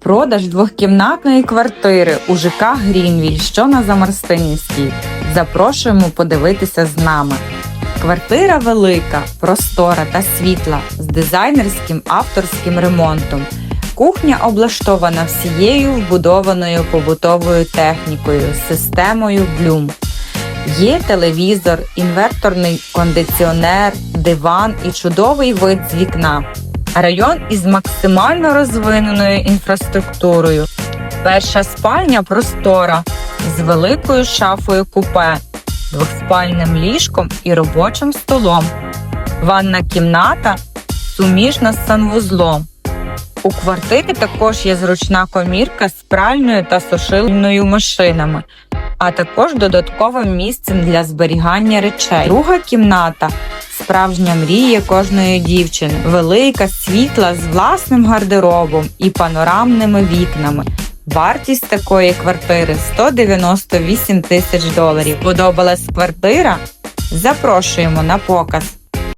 Продаж двохкімнатної квартири у ЖК Грінвіль, що на Замарстинівській. Запрошуємо подивитися з нами. Квартира велика, простора та світла з дизайнерським авторським ремонтом. Кухня облаштована всією вбудованою побутовою технікою, системою Bloom. Є телевізор, інверторний кондиціонер, диван і чудовий вид з вікна. Район із максимально розвиненою інфраструктурою. Перша спальня простора з великою шафою купе, двохспальним ліжком і робочим столом. Ванна кімната суміжна з санвузлом. У квартирі також є зручна комірка з пральною та сушильною машинами, а також додатковим місцем для зберігання речей. Друга кімната справжня мрія кожної дівчини, велика, світла з власним гардеробом і панорамними вікнами. Вартість такої квартири 198 тисяч доларів. Подобалась квартира? Запрошуємо на показ.